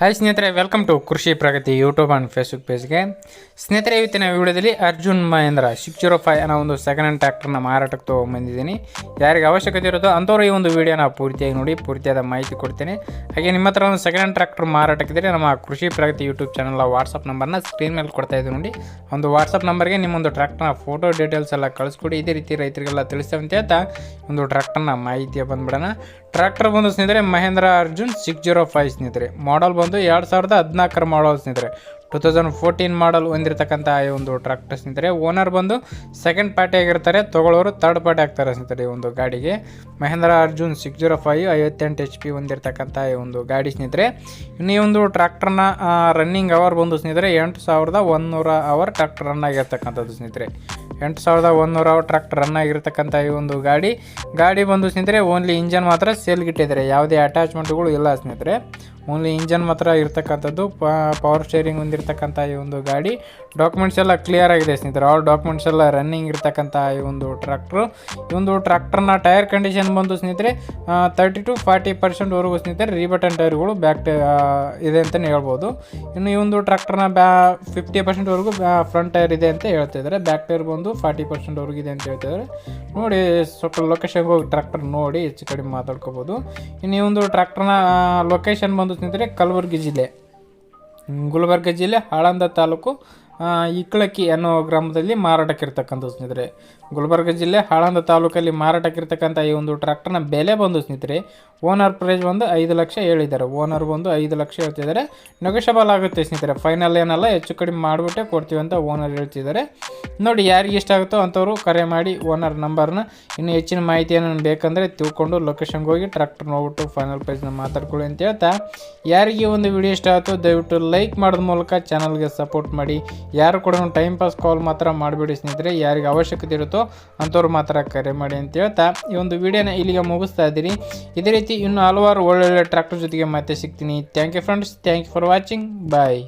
Hi ಸ್ನೇಹಿತರೆ welcome to Krishi Pragati YouTube and Facebook ಪೇಜ್ಗೆ ಸ್ನೇಹಿತರೆ, ಇವತ್ತಿನ ವಿಡಿಯೋದಲ್ಲಿ Arjun Mahindra six zero five ಅನ್ನೋ ಒಂದು ಸೆಕೆಂಡ್ ಹ್ಯಾಂಡ್ ಟ್ರ್ಯಾಕ್ಟರ್ನ ಮಾರಾಟಕ್ಕೆ ತೊಗೊಂಬಂದಿದ್ದೀನಿ ಯಾರಿಗೆ ಅವಶ್ಯಕತೆ ಇರೋದೋ ಅಂಥವ್ರು ಈ ಒಂದು ವಿಡಿಯೋನ ಪೂರ್ತಿಯಾಗಿ ನೋಡಿ, ಪೂರ್ತಿಯಾದ ಮಾಹಿತಿ ಕೊಡ್ತೀನಿ. ಹಾಗೆ ನಿಮ್ಮ ಹತ್ರ ಒಂದು ಸೆಕೆಂಡ್ ಹ್ಯಾಂಡ್ ಟ್ರ್ಯಾಕ್ಟರ್ ಮಾರಾಟಕ್ಕಿದ್ರೆ ನಮ್ಮ ಕೃಷಿ ಪ್ರಗತಿ ಯೂಟ್ಯೂಬ್ ಚಾನಲ್ ವಾಟ್ಸಪ್ ನಂಬರ್ನ ಸ್ಕ್ರೀನ್ ಮೇಲೆ ಕೊಡ್ತಾ ಇದ್ದೀವಿ ನೋಡಿ. ಒಂದು ವಾಟ್ಸಪ್ ನಂಬರ್ಗೆ ನಿಮ್ಮೊಂದು ಟ್ರ್ಯಾಕ್ಟರ್ನ ಫೋಟೋ ಡೀಟೇಲ್ಸ್ ಎಲ್ಲ ಕಳಿಸ್ಕೊಡಿ. ಇದೇ ರೀತಿ ರೈತರಿಗೆಲ್ಲ ಅಂತ ಹೇಳ್ತಾ ಒಂದು ಟ್ರ್ಯಾಕ್ಟರ್ನ ಮಾಹಿತಿಯ ಬಂದ್ಬಿಡೋಣ. ಟ್ರ್ಯಾಕ್ಟರ್ ಬಂದು ಸ್ನೇಹಿತರೆ, Mahindra, Arjun six zero five ಸ್ನೇಹಿತರೆ. ಮಾಡಲ್ ಎರಡು ಸಾವಿರದ ಹದಿನಾಲ್ಕರ ಮಾಡಲ್ ಸ್ನೇಹಿತರೆ. ಟು ತೌಸಂಡ್ ಫೋರ್ಟೀನ್ ಮಾಡಲ್ ಹೊಂದಿರತಕ್ಕಂಥ ಈ ಒಂದು ಟ್ರ್ಯಾಕ್ಟರ್ ಸ್ನೇಹಿತರೆ ಓನರ್ ಬಂದು ಸೆಕೆಂಡ್ ಪಾರ್ಟಿ ಆಗಿರ್ತಾರೆ, ತೊಗೊಳ್ಳೋರು ತರ್ಡ್ ಪಾರ್ಟಿ ಆಗ್ತಾರೆ ಸ್ನೇಹಿತರೆ ಈ ಒಂದು ಗಾಡಿಗೆ. Mahindra Arjun six zero five ಐವತ್ತೆಂಟು ಎಚ್ ಪಿ ಹೊಂದಿರತಕ್ಕಂಥ ಈ ಒಂದು ಗಾಡಿ ಸ್ನೇಹಿತರೆ. ಇನ್ನು ಈ ಒಂದು ಟ್ರ್ಯಾಕ್ಟರ್ನ ರನ್ನಿಂಗ್ ಅವರ್ ಬಂದು ಸ್ನೇಹಿತರೆ ಎಂಟು ಸಾವಿರದ ಒಂದುನೂರ ಅವರ್ ಟ್ರ್ಯಾಕ್ಟರ್ ರನ್ ಆಗಿರ್ತಕ್ಕಂಥದ್ದು ಸ್ನೇಹಿತರೆ. ಎಂಟು ಸಾವಿರದ ಒಂದುನೂರ ಅವರ್ ಟ್ರ್ಯಾಕ್ಟರ್ ರನ್ ಆಗಿರ್ತಕ್ಕಂಥ ಈ ಒಂದು ಗಾಡಿ. ಗಾಡಿ ಬಂದು ಸ್ನೇಹಿತರೆ ಓನ್ಲಿ ಇಂಜನ್ ಮಾತ್ರ ಸೇಲ್ಗಿಟ್ಟಿದ್ದಾರೆ ಯಾವುದೇ ಅಟ್ಯಾಚ್ಮೆಂಟ್ಗಳು ಇಲ್ಲ ಸ್ನೇಹಿತರೆ. ಓನ್ಲಿ ಇಂಜನ್ ಮಾತ್ರ ಇರ್ತಕ್ಕಂಥದ್ದು ಪವರ್ ಸ್ಟೇರಿಂಗ್ ಹೊಂದಿರತಕ್ಕಂಥ ಈ ಒಂದು ಗಾಡಿ. ಡಾಕ್ಯುಮೆಂಟ್ಸ್ ಎಲ್ಲ ಕ್ಲಿಯರ್ ಆಗಿದೆ ಸ್ನೇಹಿತರೆ. ಆಲ್ ಡಾಕ್ಯುಮೆಂಟ್ಸ್ ಎಲ್ಲ ರನ್ನಿಂಗ್ ಇರ್ತಕ್ಕಂಥ ಈ ಒಂದು ಟ್ರ್ಯಾಕ್ಟ್ರು ಈ ಒಂದು ಟ್ರ್ಯಾಕ್ಟರ್ನ ಟೈರ್ ಕಂಡೀಷನ್ ಬಂದು ಸ್ನೇಹಿತರೆ ತರ್ಟಿ ಟು ಫಾರ್ಟಿ ಪರ್ಸೆಂಟ್ವರೆಗೂ ಸ್ನೇಹಿತರೆ ರೀಬಟನ್ ಟೈರ್ಗಳು ಬ್ಯಾಕ್ ಇದೆ ಅಂತಲೇ ಹೇಳ್ಬೋದು. ಇನ್ನು ಈ ಒಂದು ಟ್ರ್ಯಾಕ್ಟರ್ನ ಬ್ಯಾ ಫಿಫ್ಟಿ ಪರ್ಸೆಂಟ್ವರೆಗೂ ಫ್ರಂಟ್ ಟೈರ್ ಇದೆ ಅಂತ ಹೇಳ್ತಿದ್ದಾರೆ. ಬ್ಯಾಕ್ ಟೈರ್ ಬಂದು ಫಾರ್ಟಿ ಪರ್ಸೆಂಟ್ವರೆಗೂ ಇದೆ ಅಂತ ಹೇಳ್ತಿದ್ದಾರೆ. ನೋಡಿ, ಸ್ವಲ್ಪ ಲೊಕೇಶನ್ಗೆ ಹೋಗಿ ಟ್ರ್ಯಾಕ್ಟರ್ ನೋಡಿ, ಹೆಚ್ಚು ಕಡಿಮೆ ಮಾತಾಡ್ಕೋಬೋದು. ಇನ್ನು ಈ ಒಂದು ಟ್ರ್ಯಾಕ್ಟರ್ನ ಲೊಕೇಶನ್ ಬಂದು ಸ್ನೇಹಿತರೆ ಕಲಬುರಗಿ ಜಿಲ್ಲೆ. ಗುಲ್ಬರ್ಗ ಜಿಲ್ಲೆ ಆಳಂದ ತಾಲೂಕು ಇಕ್ಕಳಕ್ಕಿ ಅನ್ನೋ ಗ್ರಾಮದಲ್ಲಿ ಮಾರಾಟಕ್ಕಿರ್ತಕ್ಕಂಥ ಸ್ನೇಹಿತರೆ. ಗುಲ್ಬರ್ಗ ಜಿಲ್ಲೆ ಹಾಳಂದ ತಾಲೂಕಲ್ಲಿ ಮಾರಾಟಕ್ಕಿರ್ತಕ್ಕಂಥ ಈ ಒಂದು ಟ್ರ್ಯಾಕ್ಟರ್ನ ಬೆಲೆ ಬಂದು ಸ್ನೇಹಿತರೆ, ಓನರ್ ಪ್ರೈಸ್ ಬಂದು ಐದು ಲಕ್ಷ ಹೇಳಿದ್ದಾರೆ. ಓನರ್ ಬಂದು ಐದು ಲಕ್ಷ ಹೇಳ್ತಿದ್ದಾರೆ. ನೆಗೋಷಬಲ್ ಆಗುತ್ತೆ ಸ್ನೇಹಿತರೆ. ಫೈನಲ್ ಏನಲ್ಲ, ಹೆಚ್ಚು ಕಡಿಮೆ ಮಾಡಿಬಿಟ್ಟೆ ಕೊಡ್ತೀವಿ ಅಂತ ಓನರ್ ಹೇಳ್ತಿದ್ದಾರೆ. ನೋಡಿ ಯಾರಿಗೆ ಇಷ್ಟ ಆಗುತ್ತೋ ಅಂಥವ್ರು ಕರೆ ಮಾಡಿ ಓನರ್ ನಂಬರ್ನ. ಇನ್ನು ಹೆಚ್ಚಿನ ಮಾಹಿತಿಯನ್ನು ಬೇಕಂದರೆ ತಿಳ್ಕೊಂಡು ಲೊಕೇಶನ್ಗೆ ಹೋಗಿ ಟ್ರ್ಯಾಕ್ಟರ್ ನೋಡ್ಬಿಟ್ಟು ಫೈನಲ್ ಪ್ರೈಸ್ನ ಮಾತಾಡ್ಕೊಳ್ಳಿ ಅಂತ ಹೇಳ್ತಾ. ಯಾರಿಗೆ ಒಂದು ವಿಡಿಯೋ ಇಷ್ಟ ಆಯಿತು ದಯವಿಟ್ಟು ಲೈಕ್ ಮಾಡೋದ ಮೂಲಕ ಚಾನಲ್ಗೆ ಸಪೋರ್ಟ್ ಮಾಡಿ. ಯಾರು ಕೂಡ ಟೈಮ್ ಪಾಸ್ ಕಾಲ್ ಮಾತ್ರ ಮಾಡಿಬಿಡಿ ಸ್ನೇಹಿತರೆ. ಯಾರಿಗೆ ಅವಶ್ಯಕತೆ ಇರುತ್ತೋ ಅಂಥವ್ರು ಮಾತ್ರ ಕರೆ ಮಾಡಿ ಅಂತ ಹೇಳ್ತಾ ಈ ಒಂದು ವಿಡಿಯೋನ ಇಲ್ಲಿಗೆ ಮುಗಿಸ್ತಾ ಇದ್ದೀನಿ. ಇದೇ ರೀತಿ ಇನ್ನೂ ಹಲವಾರು ಒಳ್ಳೊಳ್ಳೆ ಟ್ರ್ಯಾಕ್ಟರ್ ಜೊತೆಗೆ ಮತ್ತೆ ಸಿಗ್ತೀನಿ. Thank you friends thank you for watching bye